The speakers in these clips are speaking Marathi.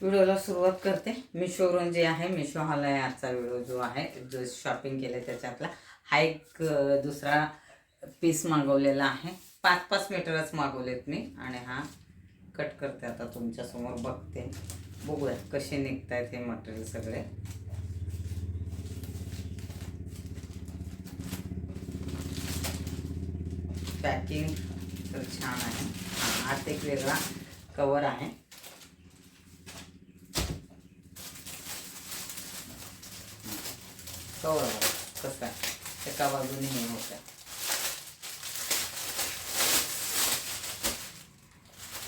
व्हिडिओला सुरुवात करते. मिशोवरून जे आहे मिशो हा आहे आजचा व्हिडिओ जो आहे जो शॉपिंग केलं त्याच्यातला. हा एक दुसरा पीस मागवलेला आहे. पाच पाच मीटरच मागवलेत मी आणि हा कट करते आता तुमच्यासमोर बघते. बघूया कसे निघत आहेत हे मटेरियल सगळे. पॅकिंग तर छान आहे. हा, आत एक वेगळा कवर आहे. कवर कसं आहे. एका बाजूने हे होत आहे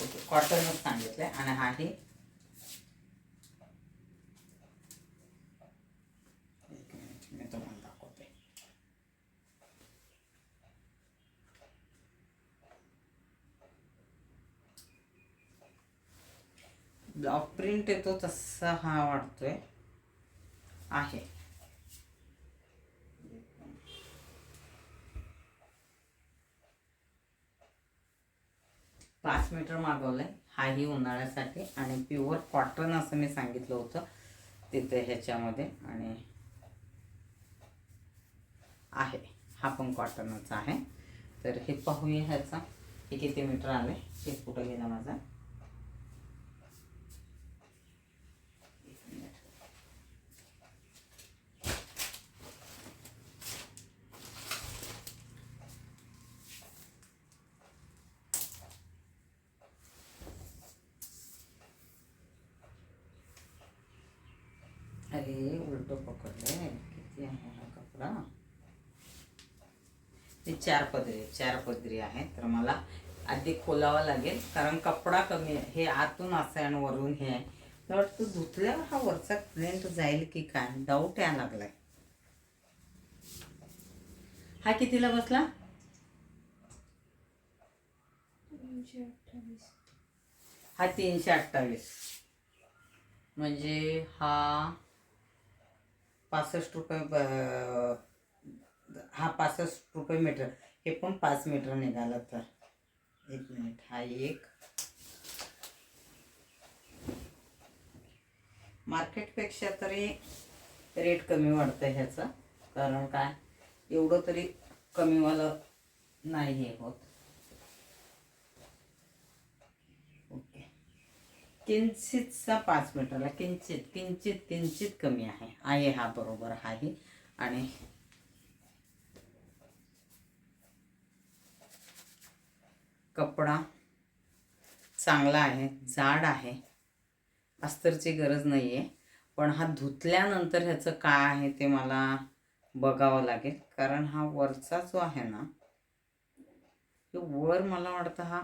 ओके कॉटनच सांगितलंय आणि हाही एक ब्लॉक प्रिंट येतो तसा हा वाटतोय आहे. पाच मीटर मागवलं आहे हाही उन्हाळ्यासाठी आणि प्युअर कॉटन असं मी सांगितलं होतं तिथे ह्याच्यामध्ये. आणि आहे. हा पण कॉटनच आहे. तर हे पाहूया ह्याचा. हे किती मीटर आले हे कुठं गेला माझा एक मिनिट. अरे उलट पकडले किती आहे हा कपडा? ते चार पदरी चार पदरी आहे तर मला आधी खोलावा लागेल. कारण कपडा कमी आहे. हे आतून असं आणि वरून हे आहे. मला वाटतं धुतल्यावर हा वरचा प्रिंट जाईल की काय? डाऊट यायला लागलाय. हा कितीला बसला? हा तीनशे अठ्ठावीस. म्हणजे हा पासष्ट रुपये ब- हा पासष्ट रुपये मीटर. हे पण पाच मीटर निघाला तर. एक मिनिट. हा एक. मार्केटपेक्षा तरी रेट कमी वाढतं ह्याचं. कारण काय? एवढं तरी कमीवालं नाही हे होत. किंचितचा पाच मीटरला किंचित किंचित किंचित कमी आहे. आहे हा बरोबर आहे. आणि कपडा चांगला आहे जाड आहे अस्तरची गरज नाही आहे पण हा धुतल्यानंतर ह्याचं काय आहे ते मला बघावं लागेल. कारण हा वरचा जो आहे ना वर मला वाटतं हा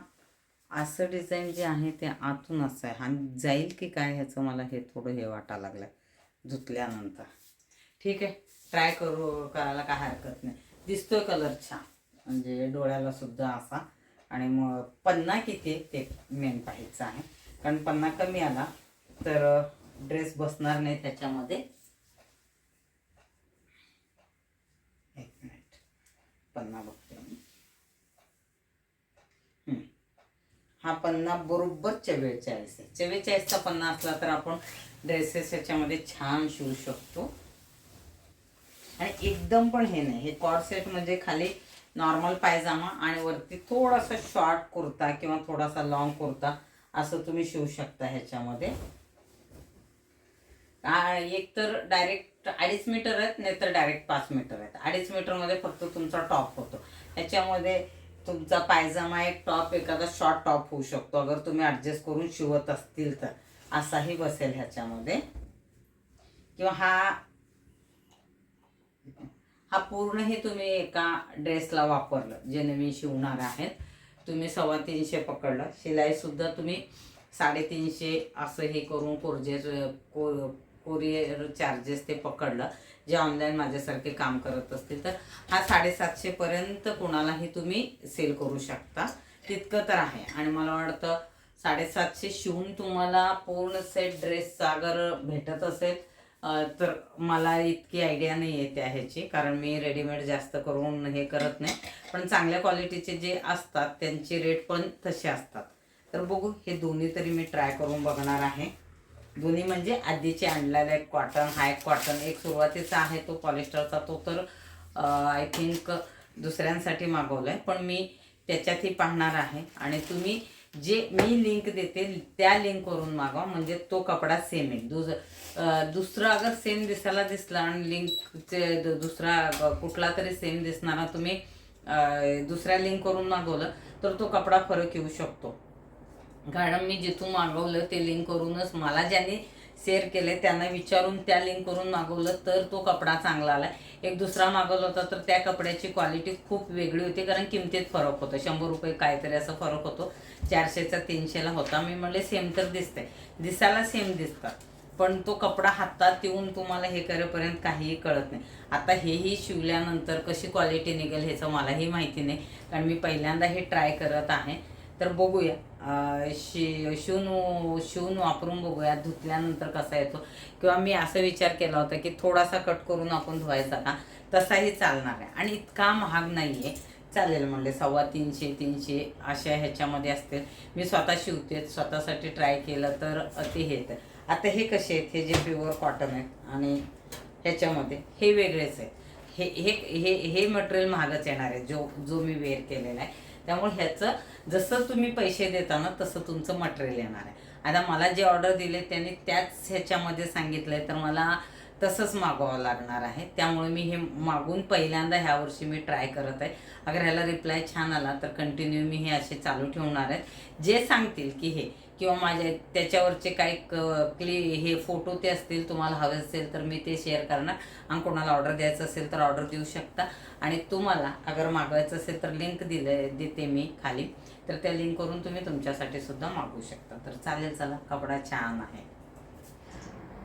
असं डिझाईन जे आहे ते आतून असं आहे. आणि जाईल की काय ह्याचं मला हे थोडं हे वाटा लागलं धुतल्यानंतर. ठीक आहे. ट्राय करू करायला काय हरकत नाही. दिसतोय कलर छान. म्हणजे डोळ्याला सुद्धा असा. आणि मग पन्ना किती ते मेन पाहायचं आहे. कारण पन्ना कमी आला तर ड्रेस बसणार नाही त्याच्यामध्ये. एक मिनिट पन्ना बघ मी हम्म. हा पन्ना बरोबर चव्वेचाळीस आहे. चव्वेचाळीसचा पन्ना असला तर आपण ड्रेसेस याच्यामध्ये छान शिवू शकतो. आणि एकदम पण हे नाही. हे कॉर्सेट म्हणजे खाली नॉर्मल पायजामा आणि वरती थोडासा शॉर्ट कुर्ता किंवा थोडासा लॉंग कुर्ता असं तुम्ही शिवू शकता ह्याच्यामध्ये. एक तर डायरेक्ट अडीच मीटर आहेत नाही तर डायरेक्ट पाच मीटर आहेत. अडीच मीटरमध्ये फक्त तुमचा टॉप होतो. ह्याच्यामध्ये तुमचा पायजामा एक टॉप एखादा शॉर्ट टॉप होऊ शकतो. अगर तुम्ही ॲडजस्ट करून शिवत असतील तर. असाही बसेल ह्याच्यामध्ये. किंवा हा हा पूर्ण हे तुम्ही एका ड्रेसला वापरलं. जे नवीन शिवणार आहेत. तुम्ही सव्वा तीनशे पकडलं. शिलाईसुद्धा तुम्ही साडेतीनशे असं हे करून कोर्जेस को कोरिअर चार्जेस ते पकडलं. जे ऑनलाईन माझ्यासारखे काम करत असतील तर हा साडेसातशेपर्यंत कोणालाही तुम्ही सेल करू शकता. तितकं तर आहे. आणि मला वाटतं साडेसातशे शिवून तुम्हाला पूर्ण सेट ड्रेसचा अगर भेटत असेल तर मला इतकी आयडिया नाही आहे त्या ह्याची. कारण मी रेडीमेड जास्त करून हे करत नाही. पण चांगल्या क्वालिटीचे जे असतात त्यांचे रेट पण तसे असतात. तर बघू हे दोन्ही तरी मी ट्राय करून बघणार आहे. दोन्ही म्हणजे आधीचे आणलेला एक कॉटन हा एक कॉटन एक सुरुवातीचा आहे तो पॉलिस्टरचा तो तर आय थिंक दुसऱ्यांसाठी मागवला आहे पण मी त्याच्यातही पाहणार आहे. आणि तुम्ही जे मी लिंक देते त्या लिंकवरून मागवा. म्हणजे तो कपडा सेम आहे. दुस दुसरा अगर सेम दिसायला दिसला आणि लिंकचे दुसरा कुठला तरी सेम दिसणारा तुम्ही दुसऱ्या लिंकवरून मागवलं तर तो कपडा फरक येऊ शकतो. कारण मी जिथून मागवलं ते लिंक करूनच मला ज्यांनी शेअर केले त्यांना विचारून त्या लिंक करून मागवलं तर तो कपडा चांगला आला एक दुसरा मागवला होता तर त्या कपड्याची क्वालिटी खूप वेगळी होती कारण किमतीत फरक होतो. शंभर रुपये काहीतरी असा फरक होतो. चारशेचा तीनशेला होता. मी म्हणले सेम तर दिसते दिसायला सेम दिसतात. पण तो कपडा हातात येऊन तुम्हाला हे करेपर्यंत काहीही कळत नाही. आता हेही शिवल्यानंतर कशी क्वालिटी निघेल ह्याचं मलाही माहिती नाही. कारण मी पहिल्यांदा हे ट्राय करत आहे. तर बघूया. शि शिवून शिवून वापरून बघूया धुतल्यानंतर कसा येतो. किंवा मी असा विचार केला होता की थोडासा कट करून आपण धुवायचा का तसाही चालणार आहे. आणि इतका महाग नाही आहे चालेल म्हणले सव्वा तीनशे तीनशे अशा ह्याच्यामध्ये असतील. मी स्वतः शिवते स्वतःसाठी ट्राय केलं तर ते हे आता हे कसे आहेत? हे जे प्युअर कॉटन आहेत आणि ह्याच्यामध्ये हे वेगळेच आहेत. हे हे हे हे मटेरियल महागच येणार आहे जो जो मी वेअर केलेला आहे. त्यामुळे ह्याचं जसं तुम्ही पैसे देता ना तसं तुमचं मटेरियल येणार आहे. आता मला जे ऑर्डर दिले त्यांनी त्याच ह्याच्यामध्ये सांगितलं आहे तर मला तसंच मागवावं लागणार आहे. त्यामुळे मी हे मागून पहिल्यांदा ह्या वर्षी मी ट्राय करत आहे. अगर ह्याला रिप्लाय छान आला तर कंटिन्यू मी हे असे चालू ठेवणार आहेत जे सांगतील की हे किंवा माझ्या त्याच्यावरचे काही क क्लि हे फोटो ते असतील तुम्हाला हवे असेल तर मी ते शेअर करणार. आणि कोणाला ऑर्डर द्यायचं असेल तर ऑर्डर देऊ शकता. आणि तुम्हाला अगर मागवायचं असेल तर लिंक दिले देते मी खाली. तर त्या लिंकवरून तुम्ही तुमच्यासाठी सुद्धा मागवू शकता. तर चालेल चला. कपडा छान आहे.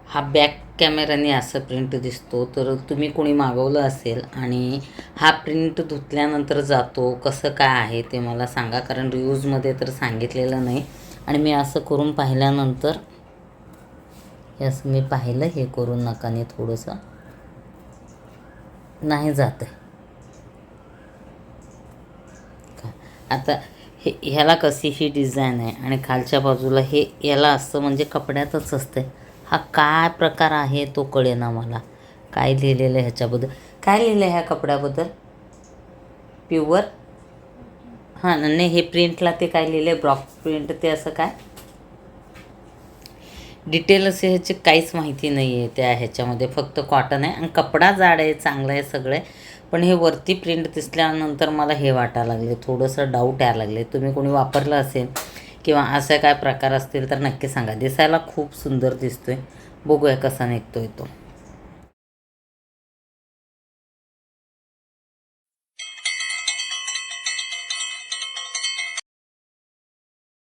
हा बॅक कॅमेराने असं प्रिंट दिसतो. तर तुम्ही कोणी मागवलं असेल आणि हा प्रिंट धुतल्यानंतर जातो कसं काय आहे ते मला सांगा. कारण रिव्ह्यूजमध्ये तर सांगितलेलं नाही. आणि मी असं करून पाहिल्यानंतर हे असं मी पाहिलं हे करून नकाने थोडंसं नाही जात आहे आता हे ह्याला कशी ही डिझाईन आहे? आणि खालच्या बाजूला हे याला असतं म्हणजे कपड्यातच असते हा काय प्रकार आहे तो कळेना मला. काय लिहिलेलं आहे ह्याच्याबद्दल? काय लिहिलं आहे ह्या कपड्याबद्दल? प्युअर हां नाही हे प्रिंटला ते काय लिहिलं आहे ब्रॉक प्रिंट ते असं काय? डिटेल असे ह्याची काहीच माहिती नाही आहे त्या ह्याच्यामध्ये फक्त कॉटन आहे. आणि कपडा जाड आहे चांगला आहे सगळे. पण हे वरती प्रिंट दिसल्यानंतर मला हे वाटायला लागले. थोडंसं डाऊट यायला लागले. तुम्ही कोणी वापरलं असेल किंवा असे काय प्रकार असतील तर नक्की सांगा. दिसायला खूप सुंदर दिसतोय. बघूया कसा निघतोय तो.